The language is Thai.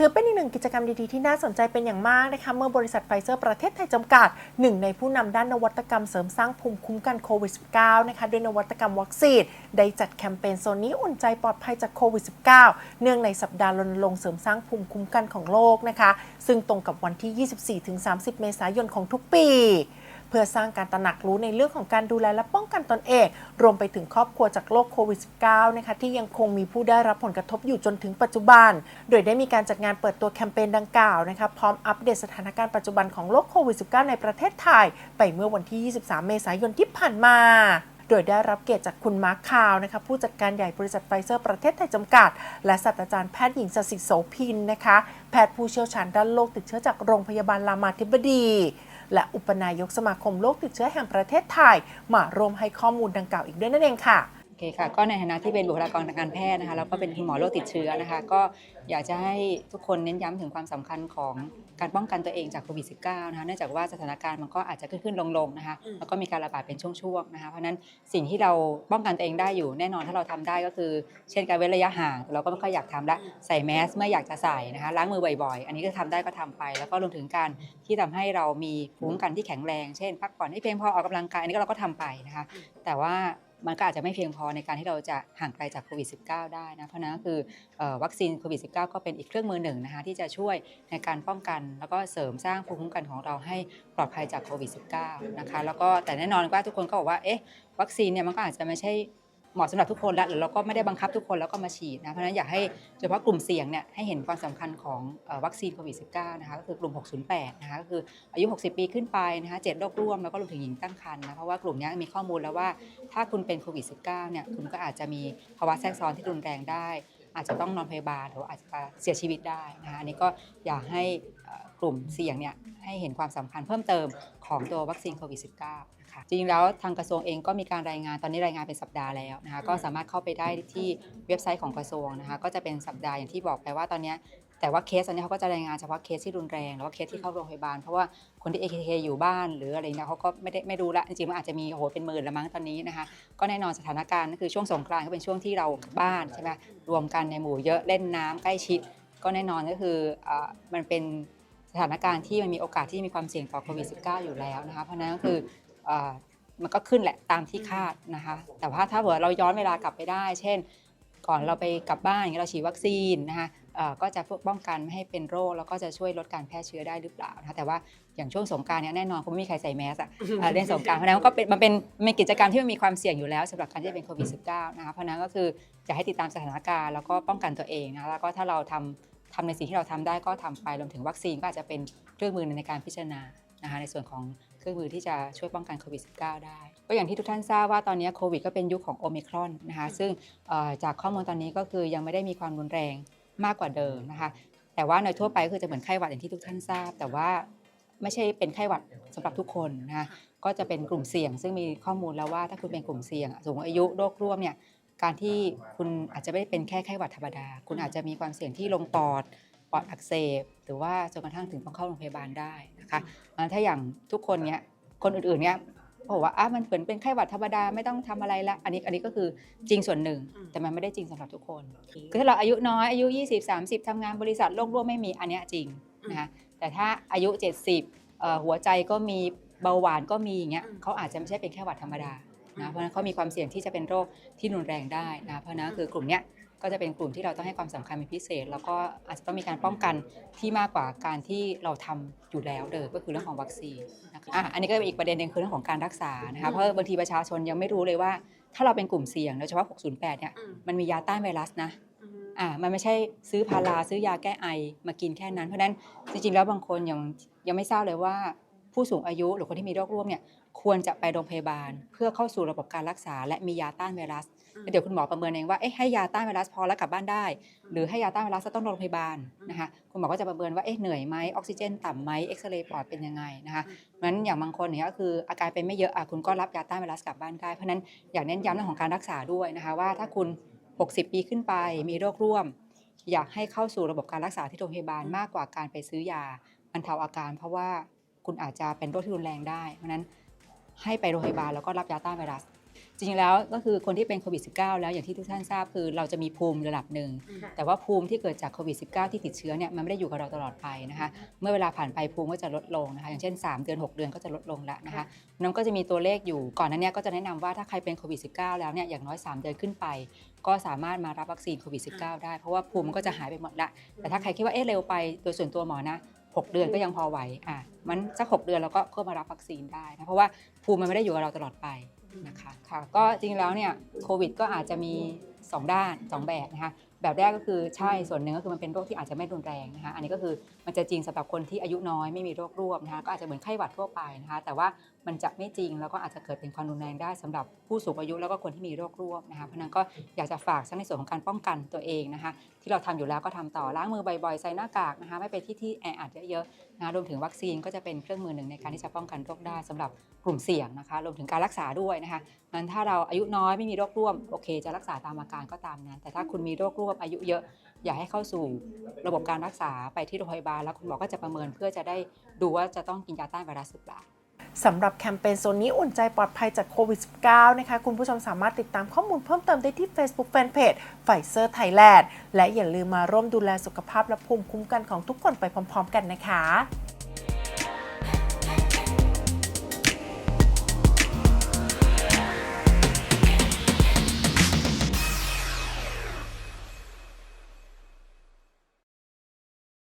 ถือเป็นหนึ่งกิจกรรมดีๆ ที่น่าสนใจเป็นอย่างมากนะคะเมื่อบริษัทไฟเซอร์ประเทศไทยจำกัดหนึ่งในผู้นำด้านนวัตกรรมเสริมสร้างภูมิคุ้มกันโควิด -19 นะคะด้วยนวัตกรรมวัคซีนได้จัดแคมเปญโซนนี้อุ่นใจปลอดภัยจากโควิด -19 เนื่องในสัปดาห์รณรงค์เสริมสร้างภูมิคุ้มกันของโลกนะคะ ซึ่งตรงกับวันที่ 24-30 เมษายนของทุกปี เพื่อสร้างการตระหนักรู้ในเรื่องของการดูแลและป้องกันตนเอง รวมไปถึงครอบครัวจากโรคโควิด -19 นะคะที่ยังคงมีผู้ได้รับผลกระทบอยู่จนถึงปัจจุบัน โดยได้มีการจัดงานเปิดตัวแคมเปญดังกล่าวนะคะพร้อมอัปเดตสถานการณ์ปัจจุบันของโรคโควิด -19 ในประเทศไทย ไปเมื่อวันที่ 23 เมษายนที่ผ่านมาโดยได้รับเกียรติจากคุณมาร์คคาวนะคะผู้จัดการใหญ่บริษัทไฟเซอร์ประเทศไทยจำกัด และศาสตราจารย์แพทย์หญิงสสิโสพินนะคะ แพทย์ผู้เชี่ยวชาญด้านโรคติดเชื้อจากโรงพยาบาลรามาธิบดี และอุปนายกสมาคมโรคติดเชื้อแห่งประเทศไทย มาร่วมให้ข้อมูลดังกล่าวอีกด้วยนั่นเองค่ะ เคค่ะก็ในฐานะที่เป็นบุคลากรทางการแพทย์นะคะแล้วก็เป็นคุณหมอโรคติดเชื้อนะคะ ก็อยากจะให้ทุกคนเน้นย้ำถึงความสำคัญของการป้องกันตัวเองจากโควิด -19 นะคะเนื่องจากว่าสถานการณ์มันก็อาจจะขึ้นขึ้นลงลงๆนะคะอืมแล้วก็มีการระบาดเป็นช่วงๆนะคะเพราะฉะนั้นสิ่งที่เราป้องกันตัวเองได้อยู่แน่นอนถ้าเราทำได้ก็คือ เช่นการเว้นระยะห่าง เราก็ไม่ค่อยอยากทำละใส่แมสเมื่ออยากจะใส่นะคะล้างมือบ่อยๆ อันนี้ก็ทำได้ก็ทำไป แล้วก็รวมถึงการที่ทำให้เรามีภูมิคุ้มกันที่แข็งแรง เช่น พักผ่อนให้เพียงพอออกกำลังกายอันนี้ก็เราก็ทำไปนะคะแต่ว่า มันก็อาจจะไม่เพียงพอในการที่เราจะห่างไกลจากโควิด -19 ได้นะ เพราะนั้นก็คือเอ่อวัคซีนโควิด -19 ก็เป็นอีกเครื่องมือหนึ่งนะคะที่จะช่วยในการป้องกัน แล้วก็เสริมสร้างภูมิคุ้มกันของเราให้ปลอดภัยจากโควิด -19 นะคะแล้วก็แต่แน่นอนว่าทุกคนก็บอกว่าเอ๊ะวัคซีนเนี่ยมันก็อาจจะไม่ใช่ เหมาะสำหรับทุกคนและหรือเราก็ไม่ได้บังคับทุกคนแล้วก็มาฉีดนะเพราะฉะนั้นอยากให้โดยเฉพาะกลุ่มเสี่ยงเนี่ยให้เห็นความสำคัญของวัคซีนโควิด -19 นะคะก็คือกลุ่ม 608 นะคะก็คืออายุ 60 ปีขึ้นไปนะคะ7โรคร่วมแล้วก็รวมถึงหญิงตั้งครรภ์นะเพราะว่ากลุ่มนี้มีข้อมูลแล้วว่าถ้าคุณเป็นโควิด -19 เนี่ยคุณก็อาจจะมีภาวะแทรกซ้อนที่รุนแรงได้ อาจจะต้องนอนพยาบาลหรืออาจจะเสียชีวิตได้นะคะอันนี้ก็อยากให้กลุ่มเสี่ยงเนี่ยให้เห็นความสำคัญเพิ่มเติมของตัววัคซีนโควิด -19 คะจริงๆแล้วทางกระทรวงเองก็มีการรายงานตอนนี้รายงานเป็นสัปดาห์แล้วนะคะก็สามารถเข้าไปได้ที่เว็บไซต์ของกระทรวงนะคะก็จะเป็นสัปดาห์อย่างที่บอกไปว่าตอนเนี้ยแต่ว่าเคสตอนนี้เขาก็จะรายงานเฉพาะเคสที่รุนแรงหรือว่าเคสที่เข้าโรงพยาบาล เพราะว่าคนที่ AKK อยู่บ้าน หรืออะไรเนี่ยเขาก็ไม่ได้ไม่รู้ละจริงๆมันอาจจะมีโอ้โหเป็นหมื่นละมั้งตอนนี้นะคะก็แน่นอนสถานการณ์ก็คือช่วงสงกรานต์ก็เป็นช่วงที่เรากลับบ้านใช่ไหมรวมกันในหมู่เยอะเล่นน้ำใกล้ชิด ก็แน่นอนก็คืออ่ามันเป็นสถานการณ์ที่มันมีโอกาสที่มีความเสี่ยงต่อโควิด -19 อยู่แล้วนะคะเพราะฉะนั้นก็คืออ่า มันก็ขึ้นแหละตามที่คาดนะคะ แต่ว่าถ้าเผื่อเราย้อนเวลากลับไปได้ เช่น ก่อนเราไปกลับบ้านอย่างเงี้ยเราฉีดวัคซีนนะคะเอ่อก็จะป้องกันไม่ให้เป็นโรค แล้วก็จะช่วยลดการแพร่เชื้อได้หรือเปล่านะคะแต่ว่าอย่างช่วงสงกรารเนี่ยแน่นอนคงไม่มีใครใส่แมสอะอ่าเล่นสงกรารเพราะฉะนั้นก็เป็นมันเป็นมันเป็นกิจกรรมที่มันมีความเสี่ยงอยู่แล้วสำหรับการที่จะเป็นโควิด -19 นะคะเพราะฉะนั้นก็คือจะให้ติดตามสถานการณ์แล้วก็ป้องกันตัวเองนะคะแล้วก็ถ้าเราทำทำในสิ่งที่เราทำได้ก็ทำไปรวมถึงวัคซีนก็อาจจะเป็นเครื่องมือในการพิจารณานะคะในส่วนของ เครื่องมือที่จะช่วยป้องกันโควิด -19 ได้ ก็อย่างที่ทุกท่านทราบว่าตอนนี้โควิดก็เป็นยุคของโอมิครอนนะคะ ซึ่งเอ่อจากข้อมูลตอนนี้ก็คือยังไม่ได้มีความรุนแรงมากกว่าเดิมนะคะ แต่ว่าในทั่วไปก็คือจะเหมือนไข้หวัดอย่างที่ทุกท่านทราบ แต่ว่าไม่ใช่เป็นไข้หวัดสำหรับทุกคนนะคะ ก็จะเป็นกลุ่มเสี่ยง ซึ่งมีข้อมูลแล้วว่าถ้าคุณเป็นกลุ่มเสี่ยง สูงอายุโรคร่วมเนี่ยการที่คุณอาจจะไม่ได้เป็นแค่ไข้หวัดธรรมดา คุณอาจจะมีความเสี่ยงที่ลงปอด ปอดอักเสบหรือว่าจนกระทั่งถึงต้องเข้าโรงพยาบาลได้นะคะอ่าถ้าอย่างทุกคนเนี่ยคนอื่นๆเนี่ยบอกว่าอะมันเหมือนเป็นไข้หวัดธรรมดาไม่ต้องทำอะไรละอันนี้อันนี้ก็คือจริงส่วนหนึ่งอืมแต่มันไม่ได้จริงสำหรับทุกคน คือถ้าเราอายุน้อยอายุ 20 30ทำงานบริษัทโรคร่วมไม่มีอันเนี้ยจริงนะคะแต่ถ้าอายุ 70เอ่อหัวใจก็มีเบาหวานก็มีอย่างเงี้ยอืมเขาอาจจะไม่ใช่เป็นแค่หวัดธรรมดาอืนะมเพราะฉะนั้นเขามีความเสี่ยงที่จะเป็นโรคที่รุนแรงได้นะเพราะฉะนั้นคือกลุ่มเนี้ย ก็จะเป็นกลุ่มที่เราต้องให้ความสำคัญเป็นพิเศษ แล้วก็อาจจะต้องมีการป้องกันที่มากกว่าการที่เราทำอยู่แล้วเดิมก็คือเรื่องของวัคซีนนะคะอะอันนี้ก็เป็นอีกประเด็นหนึ่งคือเรื่องของการรักษานะคะเพราะบางทีประชาชนยังไม่รู้เลยว่า ถ้าเราเป็นกลุ่มเสี่ยงโดยเฉพาะ 608 เนี่ยอืมมันมียาต้านไวรัสนะอืมอ่ามันไม่ใช่ซื้อพาราซื้อยาแก้ไอมากินแค่นั้นเพราะฉะนั้นจริงๆแล้วบางคนยังยังไม่ทราบเลยว่า ผู้สูงอายุหรือคนที่มีโรคร่วมเนี่ยควรจะไปโรงพยาบาล เพื่อเข้าสู่ระบบการรักษา และมียาต้านไวรัสอืมแล้วเดี๋ยวคุณหมอประเมินเองว่าเอ๊ะให้ยาต้านไวรัสพอแล้วกลับบ้านได้ หรือให้ยาต้านไวรัสแล้วต้องโรงพยาบาลนะคะคุณหมอก็จะประเมินว่าเอ๊ะเหนื่อยไหมออกซิเจนต่ำไหมเอ็กซเรย์ปอดเป็นยังไงนะคะเพราะฉะนั้นอย่างบางคนเนี่ยก็คืออาการเป็นไม่เยอะอะคุณก็รับยาต้านไวรัสกลับบ้านได้เพราะฉะนั้นอยากเน้นย้ำเรื่องของการรักษาด้วยนะคะว่าถ้าคุณ 60 ปีขึ้นไปมีโรคร่วม อยากให้เข้าสู่ระบบการรักษาที่โรงพยาบาลมากกว่าการไปซื้อยาบรรเทาอาการ เพราะว่า คุณอาจจะเป็นโรคที่รุนแรงได้ เพราะฉะนั้นให้ไปโรงพยาบาลแล้วก็รับยาต้านไวรัส จริงๆแล้วก็คือคนที่เป็นโควิด -19 แล้วอย่างที่ทุกท่านทราบคือเราจะมีภูมิระดับหนึ่ง แต่ว่าภูมิที่เกิดจากโควิด -19 ที่ติดเชื้อเนี่ยมันไม่ได้อยู่กับเราตลอดไปนะคะเมื่อเวลาผ่านไปภูมิก็จะลดลงนะคะอย่างเช่น 3 เดือน 6 เดือนก็จะลดลงแล้วนะคะนั้นก็จะมีตัวเลขอยู่ก่อนหนั้นเนี่ยก็จะแนะนำว่าถ้าใครเป็นโควิด -19 แล้วเนี่ยอย่างน้อย 3 เดือนขึ้นไป ก็สามารถมารับวัคซีนโควิด -19 ได้เพราะว่าภูมิมันก็จะหายไปหมดละแต่ถ้าใครคิดว่าเอ๊ะเร็วไปโดยส่วนตัวหมอนะ 6 เดือนก็ยังพอไหวอะมันสัก6เดือนเราก็ก็มารับวัคซีนได้นะเพราะว่าภูมิมันไม่ได้อยู่กับเราตลอดไปนะคะค่ะก็จริงแล้วเนี่ยโควิดก็อาจจะมี 2 ด้าน 2 แบบนะคะ แบบแรกก็คือใช่ส่วนหนึ่งก็คือมันเป็นโรคที่อาจจะไม่รุนแรงนะคะอันนี้ก็คือมันจะจริงสำหรับคนที่อายุน้อยไม่มีโรคร่วมนะคะก็อาจจะเหมือนไข้หวัดทั่วไปนะคะแต่ว่ามันจะไม่จริงแล้วก็อาจจะเกิดเป็นความรุนแรงได้สำหรับผู้สูงอายุแล้วก็คนที่มีโรคร่วมนะคะเพราะนั้นก็อยากจะฝากทั้งในส่วนของการป้องกันตัวเองนะคะที่เราทำอยู่แล้วก็ทำต่อล้างมือบ่อยๆใส่หน้ากากนะคะไม่ไปที่ที่แออัดเยอะๆนะคะรวมถึงวัคซีนก็จะเป็นเครื่องมือหนึ่งในการที่จะป้องกันโรคได้สำหรับกลุ่มเสี่ยงนะคะรวมถึงการรักษาด้วยนะคะนั้นถ้าเราอายุน้อยไม่มีโรคร่วมโอเค จะรักษาตามอาการก็ตามนั้น แต่ถ้าคุณมีโรคร่วมอายุเยอะ อยากให้เข้าสู่ระบบการรักษาไปที่โรงพยาบาลแล้วคุณหมอก็จะประเมินเพื่อจะได้ดูว่าจะต้องกินยาต้านไวรัสหรือเปล่าสำหรับแคมเปญโซนนี้อุ่นใจปลอดภัยจากโควิด -19 นะคะ คุณผู้ชมสามารถติดตามข้อมูลเพิ่มเติมได้ที่ Facebook Fanpage ไฟเซอร์ไทยแลนด์และอย่าลืมมาร่วมดูแลสุขภาพและภูมิคุ้มกันของทุกคนไปพร้อม ๆ กันนะคะ